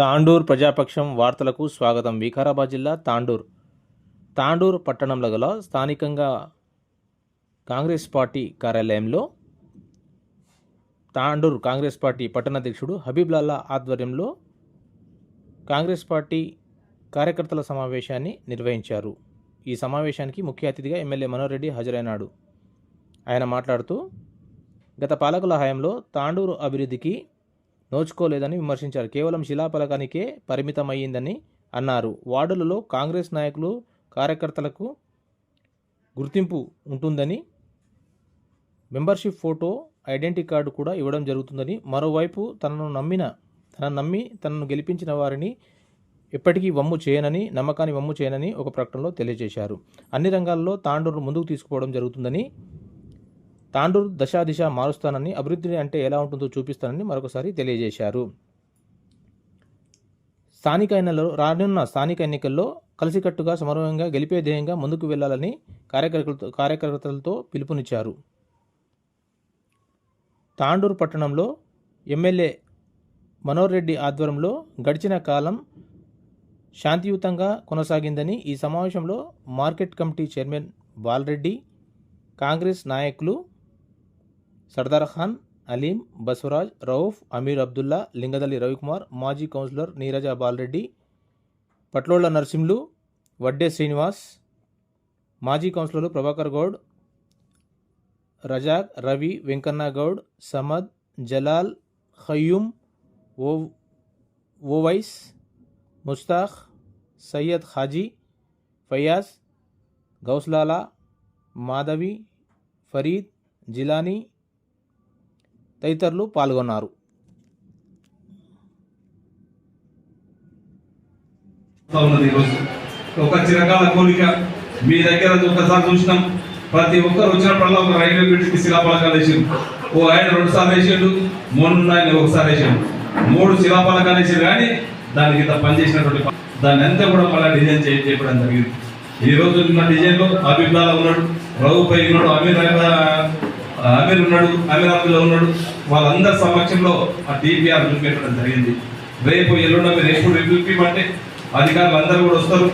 తాండూర్ ప్రజాపక్షం వార్తలకు స్వాగతం. వికారాబాద్ జిల్లా తాండూర్. తాండూర్ పట్టణంలో గల స్థానికంగా కాంగ్రెస్ పార్టీ కార్యాలయంలో తాండూర్ కాంగ్రెస్ పార్టీ పట్టణాధ్యక్షుడు హబీబ్లాల్లా ఆధ్వర్యంలో కాంగ్రెస్ పార్టీ కార్యకర్తల సమావేశాన్ని నిర్వహించారు. ఈ సమావేశానికి ముఖ్య అతిథిగా ఎమ్మెల్యే మనోహర్ రెడ్డి హాజరైనాడు. ఆయన మాట్లాడుతూ గత పాలకుల హయాంలో తాండూరు అభివృద్ధికి నోచుకోలేదని విమర్శించారు. కేవలం శిలాఫలకానికే పరిమితమయ్యిందని అన్నారు. వార్డులలో కాంగ్రెస్ నాయకులు కార్యకర్తలకు గుర్తింపు ఉంటుందని మెంబర్షిప్ ఫోటో ఐడెంటిటీ కార్డు కూడా ఇవ్వడం జరుగుతుందని మరోవైపు తనను నమ్మిన తనను నమ్మి తనను గెలిపించిన వారిని ఎప్పటికీ వమ్ము చేయనని నమ్మకాన్ని వమ్ము చేయనని ఒక ప్రకటనలో తెలియజేశారు. అన్ని రంగాల్లో తాండూరు ముందుకు తీసుకుపోవడం జరుగుతుందని తాండూరు దశాదిశ మారుస్తానని అభివృద్ధిని అంటే ఎలా ఉంటుందో చూపిస్తానని మరొకసారి తెలియజేశారు. స్థానిక ఎన్నికల్లో రానున్న స్థానిక ఎన్నికల్లో కలిసికట్టుగా సమన్వయంగా గెలిపే ధ్యేయంగా ముందుకు వెళ్ళాలని కార్యకర్తలతో కార్యకర్తలతో పిలుపునిచ్చారు. తాండూరు పట్టణంలో ఎమ్మెల్యే మనోహర్ రెడ్డి ఆధ్వర్యంలో గడిచిన కాలం శాంతియుతంగా కొనసాగిందని ఈ సమావేశంలో market committee chairman Balareddy Congress నాయకులు సర్దార్ ఖాన్ అలీం బసవరాజ్ రౌఫ్ అమీర్ అబ్దుల్లా లింగదల్లి రవికుమార్ మాజీ కౌన్సిలర్ నీరజ బాలరెడ్డి పట్లోళ్ళ నరసింహులు వడ్డే శ్రీనివాస్ మాజీ కౌన్సిలర్లు ప్రభాకర్ గౌడ్ రజాక్ రవి వెంకన్న గౌడ్ సమద్ జలాల్ ఖయ్యూమ్ ఓ ఓవైస్ ముస్తాక్ సయ్యద్ హాజీ ఫయాజ్ గౌస్లాలా మాధవి ఫరీద్ జిలానీ తదితరులు పాల్గొన్నారు. ఒక చిరకాల కోరిక మీ దగ్గర ఒకసారి చూసినాం. ప్రతి ఒక్కరు వచ్చినప్పుడల్లా ఒక రైల్వే బ్రిడ్జ్కి శిలాఫలకాలు వేసిండు ఓ ఆయన రెండు సార్లు వేసిండు. మొన్న ఆయన ఒకసారి వేసాడు. మూడు శిలాఫలకాలు వేసారు కానీ దానికి ఇంత పనిచేసినటువంటి దాన్ని అంతా కూడా మళ్ళీ డిజైన్ చేయ చెప్పడం జరిగింది. ఈ రోజు ఉన్న డిజైన్లో అభిప్రాయాలు ఉన్నాడు. రఘుపై ఉన్నాడు. అమీర్ అమీర్ ఉన్నాడు అమీర్ అబ్దుల్లా ఉన్నాడు. వాళ్ళందరి సమక్షంలో ఆ టీపీఆర్ చూపెట్టడం జరిగింది. రేపు ఎల్లుండ మీరు ఎప్పుడు పిలిపిమంటే అధికారులు అందరూ కూడా వస్తారు.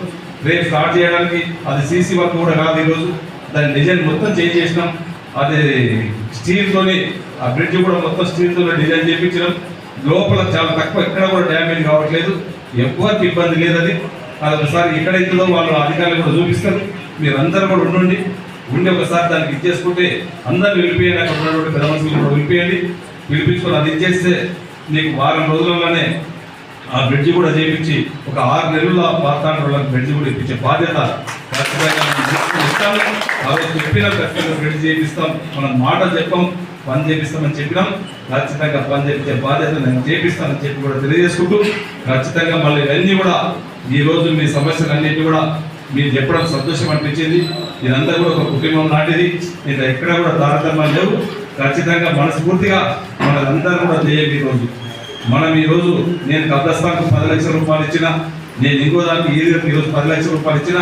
రేపు స్టార్ట్ చేయడానికి అది సీసీ వర్క్ కూడా కాదు ఈరోజు. దాని డిజైన్ మొత్తం చేంజ్ చేసినాం. అది స్టీల్తోనే ఆ బ్రిడ్జ్ కూడా మొత్తం స్టీల్తోనే డిజైన్ చేయించడం లోపల చాలా తక్కువ ఎక్కడ కూడా డ్యామేజ్ కావట్లేదు. ఎవరికి ఇబ్బంది లేదు అది అది ఒకసారి ఎక్కడైతుందో వాళ్ళు అధికారులు కూడా చూపిస్తారు. మీరందరూ కూడా ఉండండి. ఉండి ఒకసారి దానికి ఇచ్చేసుకుంటే అందరిని పిలిపియండి అక్కడ ఉన్నటువంటి పెద్ద మనుషులు కూడా పిలిపియండి పిలిపించుకొని అది ఇచ్చేస్తే నీకు వారం రోజుల్లోనే ఆ బ్రిడ్జి కూడా చేయించి ఒక ఆరు నెలల పాతాండ్రుల బ్రిడ్జి కూడా ఇప్పించే బాధ్యత ఖచ్చితంగా ఇస్తాము. చెప్పిన ఖచ్చితంగా బ్రిడ్జ్ చేపిస్తాం మనం మాట చెప్పాం పని చేపిస్తామని చెప్పినాం. ఖచ్చితంగా పని చేపించే బాధ్యత నేను చేపిస్తానని చెప్పి కూడా తెలియజేసుకుంటూ ఖచ్చితంగా మళ్ళీ ఇవన్నీ కూడా ఈ రోజు మీ సమస్యలన్నింటినీ కూడా మీరు చెప్పడం సంతోషం అనిపించింది. ఇదంతా కూడా ఒక కుటుంబం నాటిది ఇది ఎక్కడ కూడా తారతమ్యం లేవు. ఖచ్చితంగా మనస్ఫూర్తిగా మనందరూ కూడా చేయండి ఈరోజు మనం ఈరోజు నేను కబ్రస్థాన్కు పది లక్షల రూపాయలు ఇచ్చిన నేను ఇంకో దానికి ఈ ఈరోజు పది లక్షల రూపాయలు ఇచ్చిన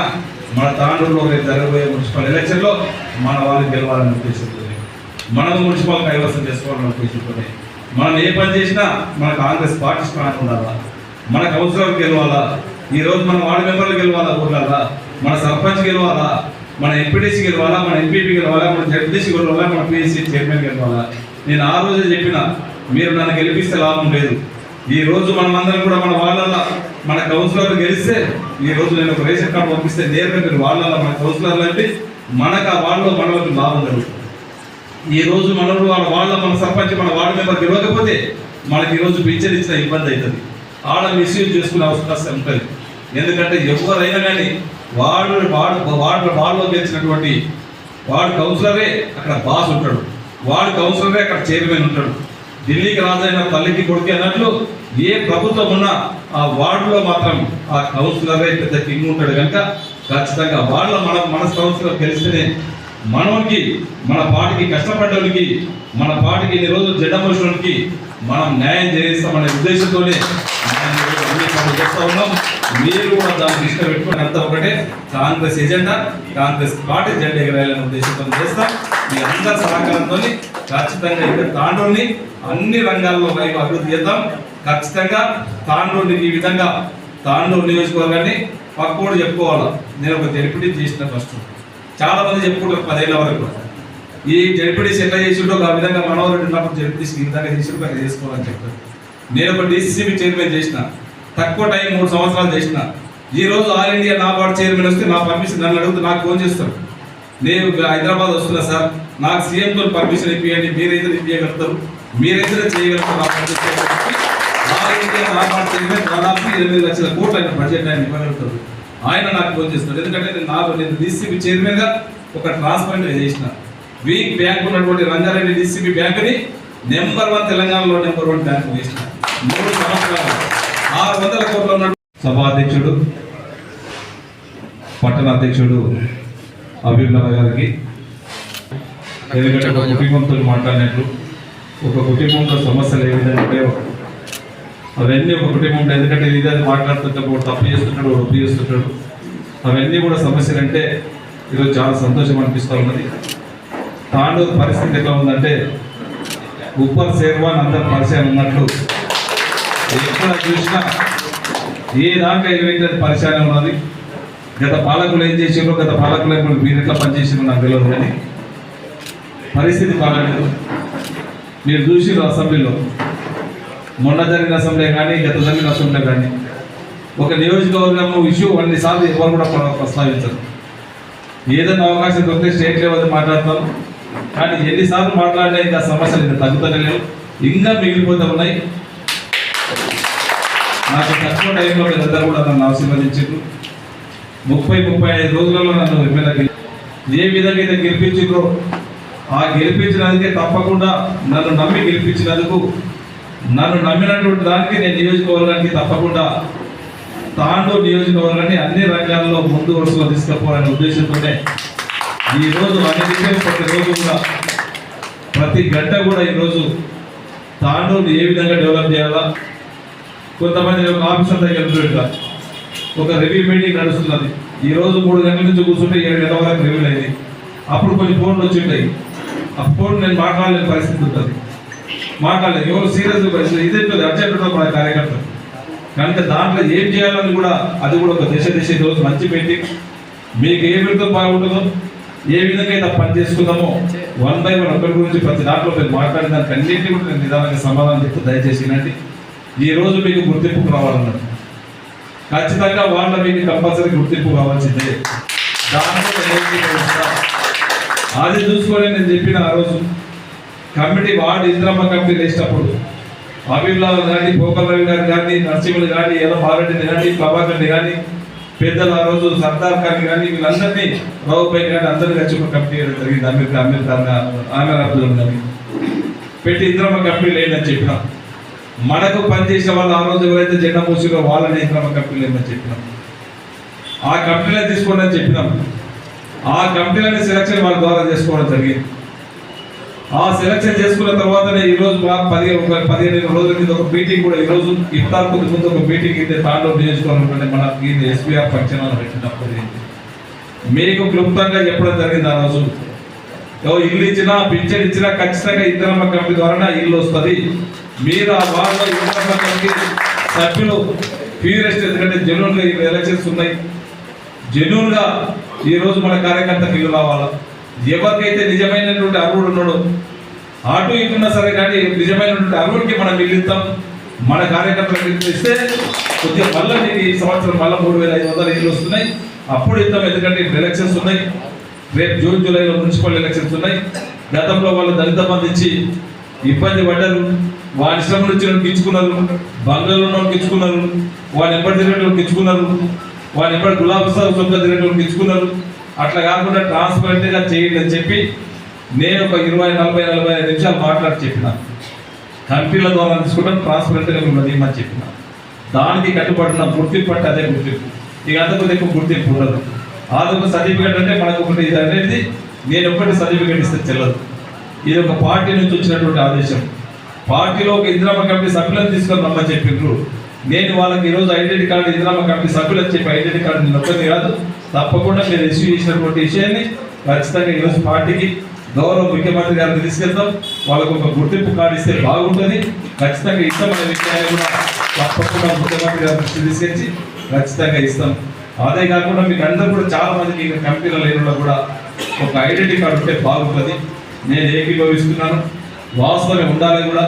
మన తాండూరులో రేపు జరగబోయే మున్సిపల్ ఎలక్షన్లో మన వాళ్ళు గెలవాలని ఉద్దేశంతో మనం మున్సిపల్ కైవసం చేసుకోవాలని ఉద్దేశంతో మనం ఏ పని చేసినా మన కాంగ్రెస్ పార్టీ స్ట్రాంగ్ ఉండాలా? మన కౌన్సిలర్ గెలవాలా? ఈరోజు మన వార్డు మెంబర్లు గెలవాలా ఊర్లల్లా? మన సర్పంచ్ గెలవాలా? మన ఎంపీటీసీ గెలవాలా మన ఎంపీపీ గెలవాలా మన జడ్పీసీ గెలవాలా మన పిఎస్సీ చైర్మన్ గెలవాలా? నేను ఆ రోజే చెప్పిన మీరు నన్ను గెలిపిస్తే లాభం లేదు. ఈ రోజు మనమందరం కూడా మన వాళ్ళ మన కౌన్సిలర్లు గెలిస్తే ఈ రోజు నేను ఒక రేషన్ కార్డు పంపిస్తే నేరుగా మీరు వాళ్ళ మన కౌన్సిలర్లు అంటే మనకు ఆ వాళ్ళలో మనకు లాభం జరుగుతుంది ఈ రోజు మనలో వాళ్ళ వాళ్ళ మన సర్పంచ్ మన వార్డు మెంబర్ గెలవకపోతే మనకి ఈరోజు పింఛన్ ఇచ్చిన ఇబ్బంది అవుతుంది. ఆడ మిస్యూజ్ చేసుకునే అవకాశం ఉంటుంది. ఎందుకంటే ఎవరైనా కానీ వార్డు వార్డు వాడు వాడులో గెలిచినటువంటి వాడు కౌన్సిలరే అక్కడ బాస్ ఉంటాడు. వాడు కౌన్సిలరే అక్కడ చైర్మన్ ఉంటాడు. ఢిల్లీకి రాజైన తల్లికి కొడుకు అన్నట్లు ఏ ప్రభుత్వం ఉన్నా ఆ వార్డులో మాత్రం ఆ కౌన్సిలరే పెద్ద కింగ్ ఉంటాడు కనుక ఖచ్చితంగా వాళ్ళ మన మన కౌన్సిలర్ గెలిస్తేనే మనోనికి మన పార్టీకి కష్టపడ్డోనికి మన పార్టీకి ఇన్ని రోజులు జెండమోషన్కి మనం న్యాయం చేయిస్తామనే ఉద్దేశంతోనే న్యాయం చేస్తా ఉన్నాం. మీరు కూడా దాన్ని ఇష్టం పెట్టుకుని అంతా ఒకటే కాంగ్రెస్ ఎజెండా కాంగ్రెస్ పార్టీ జెండా ఎగరాయాలని ఉద్దేశంతో చేస్తాం. మీ అందరి సహకారంతో ఖచ్చితంగా ఇక్కడ తాండూరుని అన్ని రంగాల్లో వైపు అభివృద్ధి చేద్దాం. ఖచ్చితంగా తాండూరుని ఈ విధంగా తాండూరు నియోజకవర్గాన్ని పక్కోడు చెప్పుకోవాలా? నేను ఒక జడిపిడి చేసిన ఫస్ట్. చాలా మంది చెప్పుకుంటారు పదేళ్ళ వరకు ఈ జడిపిడిసి ఎట్లా చేసిండో ఆ విధంగా మనోహరుడు ఉన్నప్పుడు జడిపిడిసి ఈ విధంగా చేసి చేసుకోవాలని చెప్తారు నేను ఒక డీసీసీబీ చైర్మన్ చేసిన. తక్కువ టైం మూడు సంవత్సరాలు చేసిన. ఈ రోజు ఆల్ ఇండియా నా బార్డు చైర్మన్ వస్తే నా పర్మిషన్ నన్ను అడుగుతూ నాకు ఫోన్ చేస్తాడు నేను హైదరాబాద్ వస్తున్నా సార్ నాకు సీఎంతో పర్మిషన్ ఇప్పియండి మీరైతే ఇప్పించగలుగుతారు మీరైతే చేయగలుగుతారు ఆల్ ఇండియా నా బార్డు చైర్మన్ దాదాపు ఎనిమిది లక్షల కోట్లు ఆయన బడ్జెట్ ఆయన ఇవ్వగలుగుతారు. ఆయన నాకు ఫోన్ చేస్తాడు ఎందుకంటే నేను నాకు నేను డీసీబీ చైర్మన్గా ఒక ట్రాన్స్ఫర్ చేసిన. వీక్ బ్యాంక్ ఉన్నటువంటి రంగారెడ్డి డీసీబీ బ్యాంక్ని నెంబర్ వన్ తెలంగాణలో నెంబర్ వన్ బ్యాంక్ చేసిన. మూడు సంవత్సరాలు. ఆరు వందల కోట్ల ఉన్న సభాధ్యక్షుడు పట్టణ అధ్యక్షుడు అభిప్రాయ గారికి ఎందుకంటే ఒక కుటుంబంతో మాట్లాడినట్లు ఒక కుటుంబంలో సమస్యలు ఏ విధంగా ఉంటాయో అవన్నీ ఒక కుటుంబం ఎందుకంటే ఇది అది మాట్లాడుతుంటే ఒకడు తప్పు చేస్తుంటాడు ఒకడు ఒప్పు చేస్తుంటాడు. అవన్నీ కూడా సమస్యలు అంటే ఈరోజు చాలా సంతోషం అనిపిస్తూ ఉన్నది. తాండూరు పరిస్థితి ఎట్లా ఉందంటే ఉప్పర్ శేర్వాన్ అందరు పరిచయం ఉన్నట్లు ఎక్కడ చూసినా ఏ దాకా ఏదైతే పరిచయం ఉన్నది గత పాలకులు ఏం చేసారో గత పాలకులు ఇప్పుడు మీరు ఎట్లా పనిచేసిందో నాకు తెలియదు కానీ పరిస్థితి బాగాలేదు మీరు చూసిర్రు అసెంబ్లీలో మొన్న జరిగిన అసెంబ్లీ కానీ గత జరిగిన అసెంబ్లీ కానీ ఒక నియోజకవర్గం ఇష్యూ అన్ని సార్లు ఎవరు కూడా ప్రస్తావించరు. ఏదైనా అవకాశం దొరికితే స్టేట్ లెవెల్ మాట్లాడతాం. కానీ ఎన్నిసార్లు మాట్లాడినా ఇంకా సమస్యలు ఇంకా తగ్గుతలేదు ఇంకా మిగిలిపోతూ ఉన్నాయి. నాకు తక్కువ టైంలో మీరందరూ కూడా నన్ను ఆశీర్వదించారు ముప్పై ముప్పై ఐదు రోజులలో నన్ను ఎమ్మెల్యే ఏ విధంగా అయితే గెలిపించిండ్రో ఆ గెలిపించినందుకే తప్పకుండా నన్ను నమ్మి గెలిపించినందుకు నన్ను నమ్మినటువంటి దానికి నేను నియోజకవర్గానికి తప్పకుండా తాండూరు నియోజకవర్గాన్ని అన్ని రంగాల్లో ముందు వరుసలో తీసుకుపోవాలనే ఉద్దేశంతోనే ఈరోజు రోజు అన్ని విషయాలు ప్రతి రోజు కూడా ప్రతి గంట కూడా ఈరోజు తాండూరు ఏ విధంగా డెవలప్ చేయాలా కొంతమంది ఒక ఆఫీసర్ దగ్గర వెళ్తుంటారు ఒక రివ్యూ మీటింగ్ నడుస్తున్నది. ఈ రోజు మూడు గంటల నుంచి కూర్చుంటే ఏడు గంటల వరకు రివ్యూ అయింది. అప్పుడు కొన్ని ఫోన్లు వచ్చి ఉంటాయి ఆ ఫోన్ నేను మాట్లాడలేని పరిస్థితి ఉంటుంది. మాట్లాడలేదు ఎవరు సీరియస్ పరిస్థితి అర్జెంట్ ఉంటుంది మన కార్యకర్తలు కనుక దాంట్లో ఏం చేయాలని కూడా అది కూడా ఒక దశ దశ రోజు మంచి మీటింగ్ మీకు ఏ విధంగా బాగుంటుందో ఏ విధంగా అయితే పని చేసుకుందామో వన్ బై వన్ ఒకరి గురించి ప్రతి దాంట్లో మీరు మాట్లాడిన దానికి అన్నింటినీ కూడా నేను నిదానంగా సమాధానం చెప్తూ దయచేసి వినండి. ఈ రోజు మీకు గుర్తింపు రావాలన్నారు ఖచ్చితంగా వాళ్ళ మీకు కంపల్సరీ గుర్తింపు కావాల్సిందే. దాంట్లో అది చూసుకొని నేను చెప్పిన ఆ రోజు కమిటీ వార్డు ఇంద్రమ్మ కమిటీ వేసినప్పుడు అభిలాల్ కానీ పోకల్ రవి గారు కానీ నరసింహులు కానీ ఎలా బాలరెడ్డిని కానీ ప్రభాకర్ని కానీ పెద్దలు ఆ రోజు సర్దార్ ఖాన్ కానీ వీళ్ళందరినీ రావుపై కానీ అందరినీ కలిసి ఒక కమిటీ వేయడం జరిగింది. అమీర్ అమీర్ ఖాన్ ఆమెర్ అబ్దుల్ కానీ పెట్టి ఇంద్రమ్మ కమిటీ లేదని చెప్పినాం మనకు పనిచేసిన వాళ్ళు ఆ రోజు ఎవరైతే జెండా మూసిరో వాళ్ళని ఇంద్రమ్మ కంపెనీలు లేదని చెప్పినాం? ఆ కంపెనీలో తీసుకోండి అని చెప్పినాం. ఆ కంపెనీలని సెలక్షన్ వాళ్ళ ద్వారా చేసుకోవడం జరిగింది. ఆ సెలక్షన్ చేసుకున్న తర్వాతనే ఈరోజు మా పదిహేను ఒక పదిహేను రోజుల కింద ఒక మీటింగ్ కూడా ఈరోజు రోజు ఇఫ్తార్ కొద్ది ముందు ఒక మీటింగ్ అయితే తాండూరు నియోజకవర్గంలో మన ఎస్బీఆర్ ఫంక్షన్ హాల్ పెట్టినప్పుడు జరిగింది. మీకు క్లుప్తంగా చెప్పడం జరిగింది ఆ రోజు. ఇల్లు ఇచ్చినా పింఛన్ ఇచ్చినా ఖచ్చితంగా ఇద్దరమ్మ కంపెనీ ద్వారా ఇల్లు వస్తుంది. మీరు ఆ వార్డులో ఇంద్రమ్మ కమిటీ సభ్యులు ఫీరెస్ట్ ఎందుకంటే జనరల్ ఇవి ఎలక్షన్స్ ఉన్నాయి. జెన్యున్ ఈరోజు మన కార్యకర్తకు ఇల్లు రావాలా ఎవరికైతే నిజమైనటువంటి అర్హుడు ఉన్నాడో అటు ఇటున్నా సరే కానీ నిజమైనటువంటి అర్హుడికి మనం ఇల్లు ఇస్తాం. మన కార్యకర్తలకు ఇస్తే కొద్దిగా మళ్ళీ నీకు ఈ సంవత్సరం మళ్ళీ మూడు వేల ఐదు వందల ఇల్లు వస్తున్నాయి. అప్పుడు ఇద్దాం ఎందుకంటే ఇప్పుడు ఎలక్షన్స్ ఉన్నాయి. రేపు జూన్ జూలైలో మున్సిపల్ ఎలక్షన్స్ ఉన్నాయి. గతంలో వాళ్ళు దళిత మంది ఇచ్చి ఇబ్బంది పడ్డారు. వారి ఇష్టం నుంచి ఇచ్చుకున్నారు బంగ్లాలో ఇచ్చుకున్నారు వాడు ఎప్పటి తిరిగేటోళ్ళకి ఇచ్చుకున్నారు వాడు ఎప్పటి గులాబ్ సాబ్ సొంత తిరిగేటోళ్ళకి ఇచ్చుకున్నారు అట్లా కాకుండా ట్రాన్స్పరెంట్గా చేయండి అని చెప్పి నేను ఒక ఇరవై నలభై నలభై ఐదు నిమిషాలు మాట్లాడి చెప్పిన. కంపెనీల ద్వారా తీసుకుంటాం ట్రాన్స్పరెంట్గా మిమ్మల్ని ఇమ్మని చెప్పిన. దానికి కట్టుబడిన గుర్తింపు అంటే అదే గుర్తింపు. ఇక అంతకు ఎక్కువ గుర్తింపు ఉండదు. అదొక సర్టిఫికేట్ అంటే మనకు ఒకటి ఇది అనేది నేను ఒకటి సర్టిఫికేట్ ఇస్తే చెల్లదు. ఇది ఒక పార్టీ నుంచి వచ్చినటువంటి ఆదేశం. పార్టీలో ఒక ఇందిరామ కమిటీ సభ్యులను తీసుకొని రమ్మని చెప్పిండ్రు. నేను వాళ్ళకి ఈరోజు ఐడెంటిటీ కార్డు ఇందిరామ కమిటీ సభ్యులని చెప్పి ఐడెంటిటీ కార్డు నేను ఒక్కటి కాదు తప్పకుండా మీరు ఇష్యూ చేసినటువంటి విషయాన్ని ఖచ్చితంగా ఈరోజు పార్టీకి గౌరవ ముఖ్యమంత్రి గారిని తీసుకెళ్తాం. వాళ్ళకు ఒక గుర్తింపు కార్డు ఇస్తే బాగుంటుంది. ఖచ్చితంగా ఇష్టమైన విషయాన్ని కూడా తప్పకుండా ముఖ్యమంత్రి గారి దృష్టి తీసుకొచ్చి ఖచ్చితంగా ఇస్తాం. అదే కాకుండా మీకు అందరూ కూడా చాలా మందికి ఇంకా కంపెనీల లేనులో కూడా ఒక ఐడెంటిటీ కార్డు ఉంటే బాగుంటుంది. నేను ఏకీభవిస్తున్నాను. వాస్తవమే ఉండాలి కూడా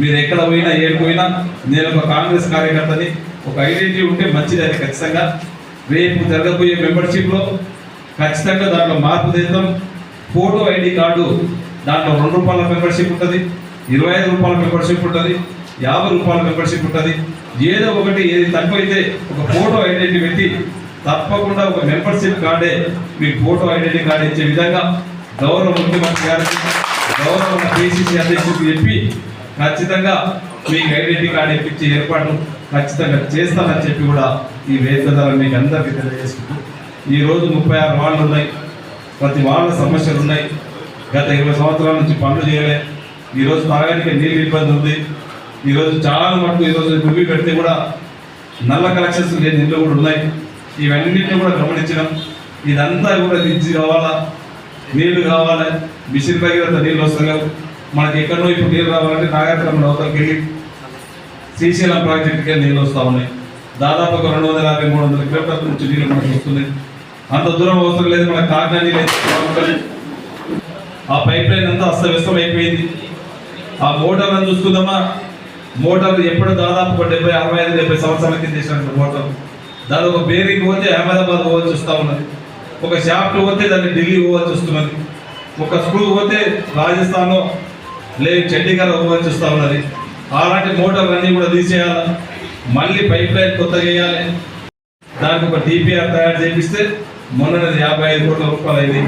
మీరు ఎక్కడ పోయినా ఏడు పోయినా నేను ఒక కాంగ్రెస్ కార్యకర్తని ఒక ఐడెంటిటీ ఉంటే మంచిది అది ఖచ్చితంగా. రేపు జరగబోయే మెంబర్షిప్లో ఖచ్చితంగా దాంట్లో మార్పు తెద్దాం. ఫోటో ఐడి కార్డు దాంట్లో రెండు రూపాయల మెంబర్షిప్ ఉంటుంది ఇరవై ఐదు రూపాయల మెంబర్షిప్ ఉంటుంది యాభై రూపాయల మెంబర్షిప్ ఉంటుంది. ఏదో ఒకటి ఏది తక్కువైతే ఒక ఫోటో ఐడెంటిటీ పెట్టి తప్పకుండా ఒక మెంబర్షిప్ కార్డే మీ ఫోటో ఐడెంటిటీ కార్డు ఇచ్చే విధంగా గౌరవ ముఖ్యమంత్రి గారు గౌరవ కేసీసీ అధ్యక్షుడికి చెప్పి ఖచ్చితంగా మీకు ఐడెంటిటీ కార్డు ఇప్పించే ఏర్పాటు ఖచ్చితంగా చేస్తానని చెప్పి కూడా ఈ వేదిక ద్వారా మీకు అందరికీ తెలియజేసుకుంటూ ఈరోజు ముప్పై ఆరు వాళ్ళు ఉన్నాయి. ప్రతి వాళ్ళ సమస్యలు ఉన్నాయి. గత ఇరవై సంవత్సరాల నుంచి పనులు చేయలే. ఈరోజు తాగడానికి నీళ్ళు ఇబ్బంది ఉంది. ఈరోజు చాలా మటుకు ఈరోజు ముగ్గు పెడితే కూడా నల్ల కలెక్షన్స్ లేని ఇల్లు కూడా ఉన్నాయి. ఇవన్నింటినీ కూడా గమనించడం ఇదంతా కూడా దించి కావాలా? నీళ్ళు కావాలి? మిషన్ అంత నీళ్ళు వస్తలేవు మనకి ఎక్కడో ఇప్పుడు నీళ్ళు రావాలంటే నాగార్జున అవతలకి వెళ్ళి శ్రీశైలం ప్రాజెక్టుకే నీళ్ళు వస్తూ ఉన్నాయి. దాదాపు ఒక రెండు వందల యాభై మూడు వందల కిలోమీటర్ల నుంచి నీళ్ళు మనకు వస్తున్నాయి అంత దూరం అవసరం లేదు మన కాకినాడ నీళ్ళు ఆ పైప్ లైన్ అంతా అస్తవ్యస్తం అయిపోయింది. ఆ మోటార్లను చూసుకుందామా? మోటార్ ఎప్పుడు దాదాపు ఒక డెబ్బై అరవై ఐదు డెబ్బై సంవత్సరాల కింద చేసినట్టు మోటార్. దాని ఒక బేరింగ్ పోతే అహ్మదాబాద్ పోవాల్సి వస్తూ ఉన్నది. ఒక షాఫ్ట్ పోతే దాన్ని ఢిల్లీ పోవాల్సి వస్తున్నది. ఒక స్క్రూ పోతే రాజస్థాన్ లేదు చండీగఢ్ పోవాల్సి ఉన్నది అలాంటి మోటార్లన్నీ కూడా తీసేయాలి? మళ్ళీ పైప్ లైన్ కొత్తగా వేయాలి. దానికి ఒక డిపిఆర్ తయారు చేపిస్తే మొన్న యాభై ఐదు కోట్ల రూపాయలు అయింది.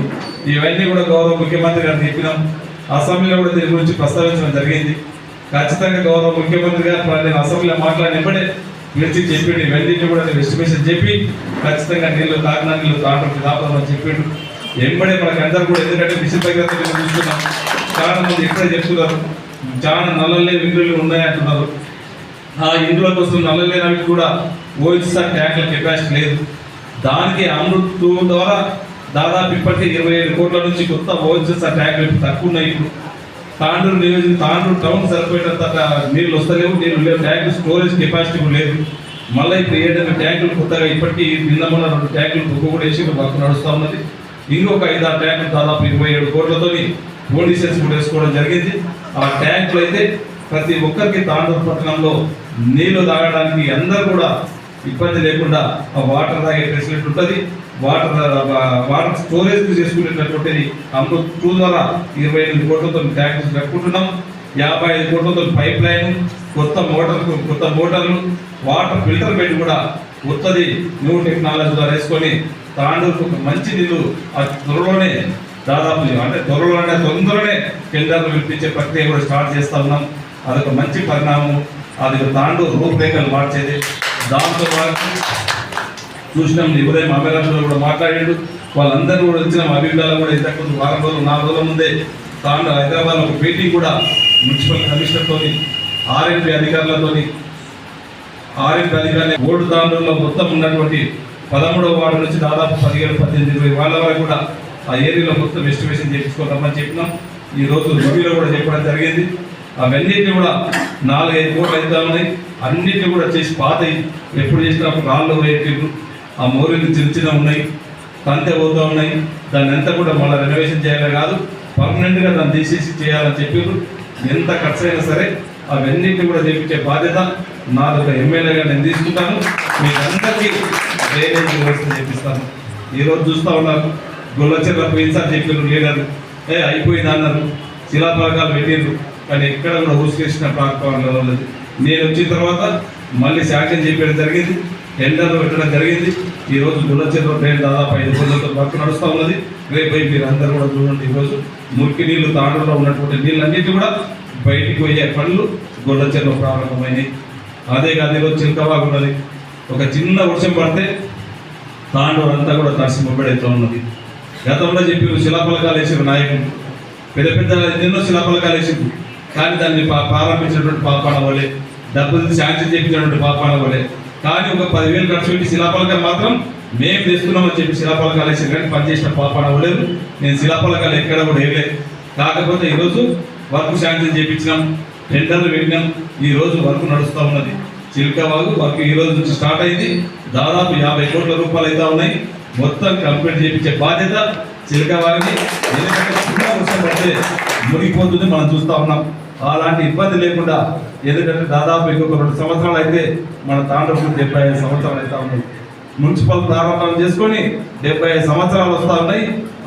ఇవన్నీ కూడా గౌరవ ముఖ్యమంత్రి గారిని చెప్పినాం. అసెంబ్లీలో కూడా దీని గురించి ప్రస్తావించడం జరిగింది. ఖచ్చితంగా గౌరవ ముఖ్యమంత్రి గారు మరి నేను అసెంబ్లీలో మాట్లాడినప్పుడే పిలిచి చెప్పిండు. ఇవన్నీ కూడా నేను ఎస్టిమేషన్ చెప్పి ఖచ్చితంగా నీళ్ళు తాగినా నీళ్ళు తాగడం కాపాడమని చెప్పిండు. ఎంబడే మనకి అందరూ కూడా ఎందుకంటే మిషన్ దగ్గర చూస్తున్నాం. చాలా మంది ఎక్కడ చెప్తున్నారు చాలా నల్లలే విగ్రహాలు ఉన్నాయంటున్నారు ఆ ఇందులో వస్తున్న నల్లలేనవి కూడా ఓఎస్ఆర్ ట్యాంకుల కెపాసిటీ లేదు. దానికి అమృత్ ద్వారా దాదాపు ఇప్పటికే ఇరవై ఐదు కోట్ల నుంచి కొత్త ఓఎస్ఆర్ ట్యాంకులు తక్కువ ఉన్నాయి ఇప్పుడు. తాండూరు నియోజక తాండూరు టౌన్ సరిపోయేటంత నీళ్ళు వస్తలేవు నీళ్ళు లేవు ట్యాంకులు స్టోరేజ్ కెపాసిటీ కూడా లేదు. మళ్ళీ ఇప్పుడు ఏదైనా ట్యాంకులు కొత్తగా ఇప్పటికీ నిన్న మొన్న రెండు ట్యాంకులు బుక్ కూడా వేసి వర్క్ నడుస్తూ ఉన్నది. ఇంకొక ఐదు ఆరు ట్యాంకులు దాదాపు ఇరవై ఏడు కోట్లతో పోలీసెస్ కూడా వేసుకోవడం జరిగింది. ఆ ట్యాంకులు అయితే ప్రతి ఒక్కరికి తాండూరు పట్టణంలో నీళ్ళు తాగడానికి అందరూ కూడా ఇబ్బంది లేకుండా ఆ వాటర్ తాగే ఫెసిలిటీ ఉంటుంది. వాటర్ వాటర్ స్టోరేజ్ చేసుకునేటటువంటిది అమృత్ టూ ద్వారా ఇరవై ఎనిమిది కోట్లతో ట్యాంకులు కట్టుకుంటున్నాం. యాభై ఐదు కోట్లతో పైప్ లైన్ కొత్త మోటార్ కొత్త మోటార్లు వాటర్ ఫిల్టర్ పెట్టి కూడా కొత్తది న్యూ టెక్నాలజీ ద్వారా వేసుకొని తాండూరుకు ఒక మంచి నీళ్ళు ఆ త్వరలోనే దాదాపు అంటే త్వరలోనే తొందరనే టెండర్లు పిలిపించే ప్రక్రియ కూడా స్టార్ట్ చేస్తా ఉన్నాం. అదొక మంచి పరిణామం. అది ఒక తాండూరు రూపురేఖలు మార్చేది. దాంతో పాటు చూసినాం నీ ఉదయం అభిలాషలో కూడా మాట్లాడాడు. వాళ్ళందరూ కూడా వచ్చిన అభిప్రాయాలు కూడా ఇంతకు వారం రోజులు నాలుగు రోజుల ముందే తాను హైదరాబాద్ ఒక మీటింగ్ కూడా మున్సిపల్ కమిషనర్తో ఆర్ఎంపీ అధికారులతోని ఆర్ఎంపీ అధికారులు ఓటు తాండూరులో మొత్తం ఉన్నటువంటి పదమూడవ వార్డు నుంచి దాదాపు పదిహేడు పద్దెనిమిది ఇరవై వాళ్ళ వరకు కూడా ఆ ఏరియాలో మొత్తం ఎస్టిమేషన్ చేయించుకోవాలని చెప్పినాం. ఈ రోజు రివ్యూలో కూడా చెప్పడం జరిగింది. అవన్నిటిని కూడా నాలుగైదు కోట్లు అవుతా ఉన్నాయి. అన్నిటిని కూడా చేసి పాత ఎప్పుడు చేసినప్పుడు రాళ్ళు వేయట్లు ఆ మోరీలు చిన్న చిన్న ఉన్నాయి. తంతె పోతూ ఉన్నాయి. దాన్ని అంతా కూడా మళ్ళీ రెనోవేషన్ చేయాలి కాదు పర్మనెంట్గా దాన్ని తీసేసి చేయాలని చెప్పారు ఎంత ఖర్చు అయినా సరే అవన్నింటిని కూడా చేపించే బాధ్యత నాది ఒక ఎమ్మెల్యేగా నేను తీసుకుంటాను. మీరందరికీ అందరికీ డ్రైనేజ్ వ్యవస్థ చేపిస్తాను. ఈరోజు చూస్తూ ఉన్నారు. గొల్లచెర్ల పోయినసారి చెప్పారు లీడర్. ఏ అయిపోయింది అన్నారు. శిలాఫలకాలు పెట్టిండ్రు కానీ ఎక్కడ కూడా ఊసుకేసిన ప్రాంతంలో నేను వచ్చిన తర్వాత మళ్ళీ శాంక్షన్ చేయడం జరిగింది. టెండర్లు పెట్టడం జరిగింది. ఈ రోజు గుల్లచెర్ల ట్రైన్ దాదాపు ఐదు రోజులతో వర్క్ నడుస్తూ ఉన్నది. రేపు మీరు అందరూ కూడా చూడండి. ఈరోజు మురికి నీళ్ళు తాండూరులో ఉన్నటువంటి నీళ్ళన్నిటి కూడా బయటికి పోయే పనులు గుల్లచెర్ల ప్రారంభమైనాయి. అదే కాదు ఈరోజు చిలకబాగు ఉన్నది. ఒక చిన్న వర్షం పడితే తాండూరు అంతా కూడా తడిసి మొబ్బడైతే ఉన్నది. గతంలో చెప్పి శిలాఫలకాలు వేసారు నాయకులు. పెద్ద పెద్ద ఎన్నో శిలాఫలకాలు వేసారు కానీ దాన్ని పా- ప్రారంభించినటువంటి పాపాన వలే డబ్బులు శాంక్షన్ చేయించినటువంటి పాపాన వలే కానీ ఒక పదివేలు ఖర్చు పెట్టి శిలాఫలకాలు మాత్రం మేము తెస్తున్నామని చెప్పి శిలాఫలకాలు వేసారు కానీ పనిచేసిన పాపాన అవ్వలేదు నేను శిలాఫలకాలు ఎక్కడ కూడా వేయలేదు కాకపోతే ఈరోజు వర్క్ శాంక్షన్ చేయించినాం టెండర్లు పెట్టినాం. ఈ రోజు వర్క్ నడుస్తూ ఉన్నది. చిల్కవాగు వర్క్ ఈ రోజు నుంచి స్టార్ట్ అయింది. దాదాపు యాభై కోట్ల రూపాయలు అయితే ఉన్నాయి. మొత్తం కంప్లీట్ చేయించే బాధ్యత చిలకవాగిని ఎందుకంటే చిన్న వర్షం పడితే మునిగిపోతుంది. మనం చూస్తూ ఉన్నాం. అలాంటి ఇబ్బంది లేకుండా ఎందుకంటే దాదాపు ఇంకొక రెండు సంవత్సరాలు అయితే మన తాండ్రకు డెబ్బై ఐదు సంవత్సరాలు అయితే ఉన్నాయి. మున్సిపల్ ప్రారంభం చేసుకొని డెబ్బై ఐదు సంవత్సరాలు వస్తూ ఉన్నాయి.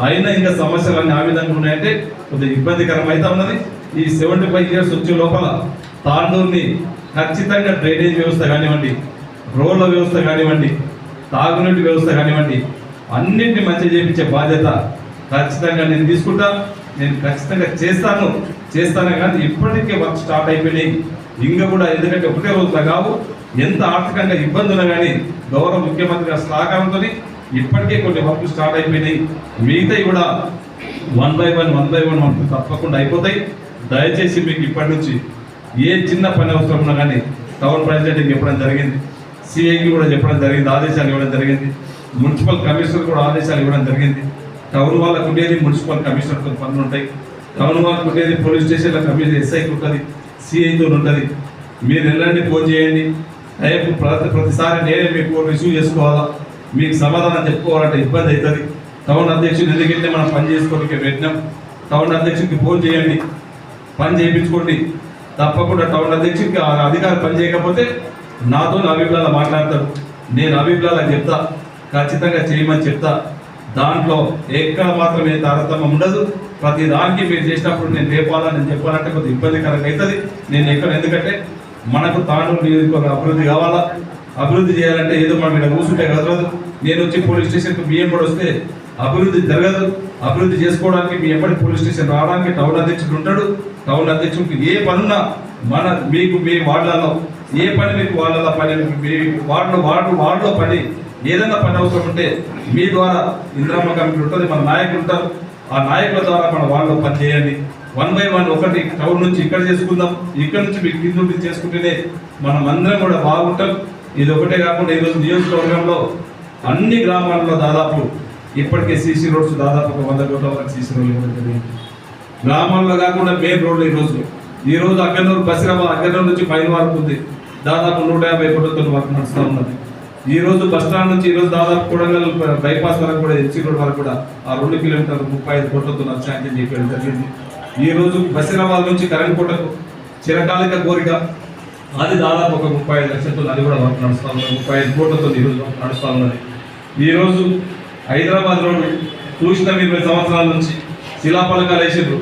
అయినా ఇంకా సమస్యలు అన్ని ఆ విధంగా ఉన్నాయంటే కొద్దిగా ఇబ్బందికరం అయితే ఉన్నది. ఈ సెవెంటీ ఫైవ్ ఇయర్స్ వచ్చే లోపల తాండూరుని ఖచ్చితంగా డ్రైనేజ్ వ్యవస్థ కానివ్వండి రోడ్ల వ్యవస్థ కానివ్వండి తాగునీటి వ్యవస్థ కానివ్వండి అన్నింటినీ మంచి చేయించే బాధ్యత ఖచ్చితంగా నేను తీసుకుంటా నేను ఖచ్చితంగా చేస్తాను చేస్తాను కానీ ఇప్పటికే వర్క్ స్టార్ట్ అయిపోయినాయి. ఇంకా కూడా ఎందుకంటే ఒకటే రోజులు కావు ఎంత ఆర్థికంగా ఇబ్బంది ఉన్నా కానీ గౌరవ ముఖ్యమంత్రి గారి సహకారంతో ఇప్పటికే కొన్ని వర్క్ స్టార్ట్ అయిపోయినాయి. మిగతాయి కూడా one by one one by one మనకు తప్పకుండా అయిపోతాయి. దయచేసి మీకు ఇప్పటి నుంచి ఏ చిన్న పని అవసరం ఉన్నా కానీ టౌన్ ప్రెసిడెంట్కి చెప్పడం జరిగింది. సిఐకి కూడా చెప్పడం జరిగింది. ఆదేశాలు ఇవ్వడం జరిగింది. మున్సిపల్ కమిషనర్ కూడా ఆదేశాలు ఇవ్వడం జరిగింది. టౌన్ వాళ్ళకు ఉండేది మున్సిపల్ కమిషనర్తో పనులు ఉంటాయి. టౌన్ వాళ్ళకు ఉండేది పోలీస్ స్టేషన్లో కమిషనర్ ఎస్ఐకి ఉంటుంది. సిఐతో ఉంటుంది. మీరు వెళ్ళండి ఫోన్ చేయండి. రేపు ప్రతి ప్రతిసారి నేనే మీకు రిసీవ్ చేసుకోవాలా? మీకు సమాధానం చెప్పుకోవాలంటే ఇబ్బంది అవుతుంది. టౌన్ అధ్యక్షుడు ఎందుకంటే మనం పని చేసుకోవడానికి వెళ్ళినాం టౌన్ అధ్యక్షుడికి ఫోన్ చేయండి. పని చేయించుకోండి. తప్పకుండా టౌన్ అధ్యక్షుడికి ఆ అధికారి పని చేయకపోతే నాతో అభిప్రాయాలు మాట్లాడతారు. నేను అభిప్రాయాలు చెప్తా ఖచ్చితంగా చేయమని చెప్తా. దాంట్లో ఎక్కడ మాత్రం తారతమ్యం ఉండదు. ప్రతి దానికి మీరు చేసినప్పుడు నేను రేపాలా నేను చెప్పాలంటే కొద్దిగా ఇబ్బందికరంగా అవుతుంది. నేను ఎక్కడ ఎందుకంటే మనకు తాను నియోజకవర్గం అభివృద్ధి కావాలా? అభివృద్ధి చేయాలంటే ఏదో మనం ఇక్కడ కూర్చుంటే కదలదు. నేను వచ్చి పోలీస్ స్టేషన్కి మీ కూడా వస్తే అభివృద్ధి జరగదు. అభివృద్ధి చేసుకోవడానికి మీ ఎప్పటి పోలీస్ స్టేషన్ రావడానికి టౌన్ అధ్యక్షుడు ఉంటాడు. టౌన్ అధ్యక్షుడికి ఏ పనున్నా మన మీకు మీ వార్డులలో ఏ పని మీకు వాళ్ళ పని మీ వార్డు వార్డు వార్డులో పని ఏదైనా పని అవసరం ఉంటే మీ ద్వారా ఇంద్రమ్మ కమిటీ ఉంటుంది మన నాయకులు ఉంటారు. ఆ నాయకుల ద్వారా మన వాళ్ళు పని చేయండి. వన్ బై వన్ ఒకటి టౌన్ నుంచి ఇక్కడ చేసుకుందాం. ఇక్కడ నుంచి మీకు కింద నుండి చేసుకుంటేనే మనం అందరం కూడా బాగుంటాం. ఇది ఒకటే కాకుండా ఈరోజు నియోజకవర్గంలో అన్ని గ్రామాల్లో దాదాపు ఇప్పటికే సీసీ రోడ్స్ దాదాపు ఒక వంద కోట్ల వరకు సీసీ రోడ్లు ఇవ్వడం జరిగింది గ్రామాల్లో కాకుండా మెయిన్ రోడ్లు ఈ రోజు. ఈ రోజు అగ్గనూరు బసిరాబాద్ అగ్గనూరు నుంచి పైన వరకు ఉంది. దాదాపు నూట యాభై కోట్లతో వర్క్ నడుస్తూ ఉన్నది. ఈ రోజు బస్ స్టాండ్ నుంచి ఈరోజు దాదాపు కొడంగల్ బైపాస్ వరకు కూడా హెచ్సి రోడ్ వరకు కూడా ఆ రెండు కిలోమీటర్లు ముప్పై ఐదు కోట్లతో నాకు శాంక్షన్ చేయడం జరిగింది. ఈ రోజు బసిరాబాద్ నుంచి కరణ్కోటకు చిరకాలిక కోరిక. అది దాదాపు ఒక ముప్పై ఐదు లక్షలతో అది కూడా వర్క్ నడుస్తూ ఉన్నది. ముప్పై ఐదు కోట్లతో ఈ నడుస్తూ ఉన్నది. ఈరోజు హైదరాబాద్ రోడ్డు చూసిన ఇరవై సంవత్సరాల నుంచి శిలాఫలకాలు వేసిండ్రు.